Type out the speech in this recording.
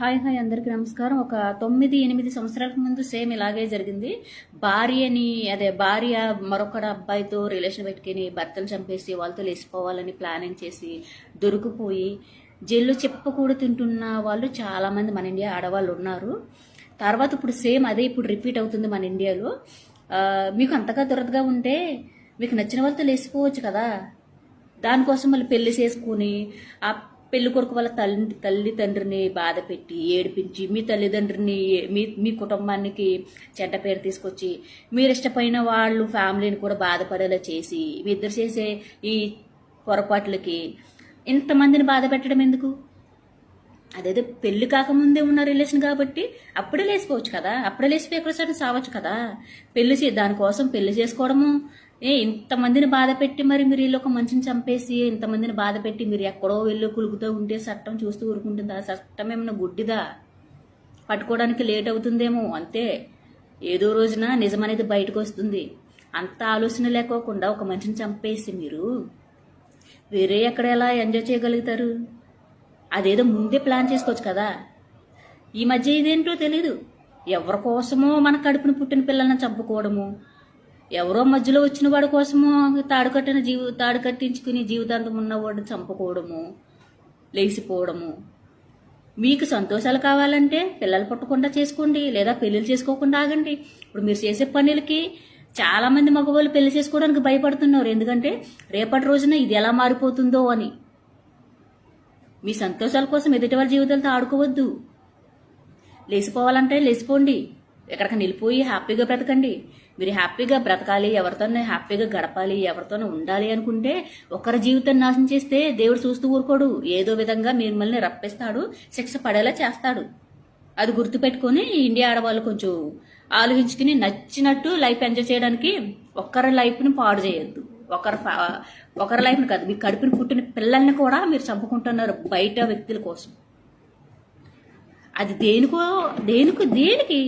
Hi hi అందరికీ నమస్కారం. ఒక తొమ్మిది ఎనిమిది సంవత్సరాలకు ముందు సేమ్ ఇలాగే జరిగింది. భార్యని అదే భార్య మరొక అబ్బాయితో రిలేషన్ పెట్టుకుని భర్తను చంపేసి వాళ్ళతో లేచిపోవాలని ప్లానింగ్ చేసి దొరికిపోయి జైల్లో చెప్పకూడ తింటున్న వాళ్ళు చాలామంది మన ఇండియా ఆడవాళ్ళు ఉన్నారు. తర్వాత ఇప్పుడు సేమ్ అదే ఇప్పుడు రిపీట్ అవుతుంది మన ఇండియాలో. మీకు అంతగా దురదగా ఉంటే మీకు నచ్చిన వాళ్ళతో లేచిపోవచ్చు కదా. దానికోసం మళ్ళీ పెళ్ళి చేసుకుని ఆ పెళ్ళి కొరకు వాళ్ళ తల్లి తల్లి తండ్రిని బాధ పెట్టి ఏడిపించి మీ తల్లిదండ్రిని మీ మీ కుటుంబానికి చెడ్డ పేరు తీసుకొచ్చి మీరు ఇష్టపడిన వాళ్ళు ఫ్యామిలీని కూడా బాధపడేలా చేసి మీ ఇద్దరు చేసే ఈ పొరపాట్లకి ఇంతమందిని బాధ పెట్టడం ఎందుకు? అదేదో పెళ్ళి కాకముందే ఉన్న రిలేషన్ కాబట్టి అప్పుడే లేసిపోవచ్చు కదా. అప్పుడే లేసిపోయి ఎక్కడో సావచ్చు కదా. పెళ్ళి చే దానికోసం పెళ్ళి చేసుకోవడము ఏ ఇంతమందిని బాధ పెట్టి మరి మీరు వీళ్ళు ఒక మనిషిని చంపేసి ఇంతమందిని బాధ పెట్టి మీరు ఎక్కడో వెళ్ళి కులుగుతూ ఉంటే చట్టం చూస్తూ ఊరుకుంటుందా? చట్టం ఏమైనా గుడ్డిదా? పట్టుకోవడానికి లేట్ అవుతుందేమో అంతే. ఏదో రోజున నిజమనేది బయటకు వస్తుంది. అంత ఆలోచన లేకోకుండా ఒక మనిషిని చంపేసి మీరు వేరే ఎక్కడ ఎలా ఎంజాయ్ చేయగలుగుతారు? అదేదో ముందే ప్లాన్ చేసుకోవచ్చు కదా. ఈ మధ్య ఇదేంటో తెలీదు. ఎవరి కోసమో మన కడుపున పుట్టిన పిల్లల్ని చంపుకోవడము ఎవరో మధ్యలో వచ్చిన వాడి కోసము తాడు కట్టిన జీవి తాడు కట్టించుకుని జీవితాంతం ఉన్నవాడిని చంపుకోవడము లేచిపోవడము. మీకు సంతోషాలు కావాలంటే పిల్లలు పుట్టకుండా చేసుకోండి లేదా పెళ్ళిళ్ళు చేసుకోకుండా ఆగండి. ఇప్పుడు మీరు చేసే పనులకి చాలామంది మగవాళ్ళు పెళ్ళి చేసుకోవడానికి భయపడుతున్నారు. ఎందుకంటే రేపటి రోజున ఇది ఎలా మారిపోతుందో అని. మీ సంతోషాల కోసం ఎదుటి వాళ్ళ జీవితాలతో ఆడుకోవద్దు. లేచిపోవాలంటే లేచిపోండి. ఎక్కడికి నిలిపోయి హ్యాపీగా బ్రతకండి. మీరు హ్యాపీగా బ్రతకాలి ఎవరితోనే హ్యాపీగా గడపాలి ఎవరితోనే ఉండాలి అనుకుంటే ఒకరి జీవితాన్ని నాశనం చేస్తే దేవుడు చూస్తూ ఊరుకోడు. ఏదో విధంగా మిమ్మల్ని రప్పిస్తాడు శిక్ష పడేలా చేస్తాడు. అది గుర్తుపెట్టుకొని ఇండియా ఆడవాళ్ళు కొంచెం ఆలోచించుకుని నచ్చినట్టు లైఫ్ ఎంజాయ్ చేయడానికి ఒక్కరి లైఫ్ని పాడు చేయొద్దు. ఒకరి ఒకరి లైఫ్ని కాదు మీ కడుపుని పుట్టిన పిల్లల్ని కూడా మీరు చంపుకుంటున్నారు బయట వ్యక్తుల కోసం. అది దేనికో దేనికో దేనికి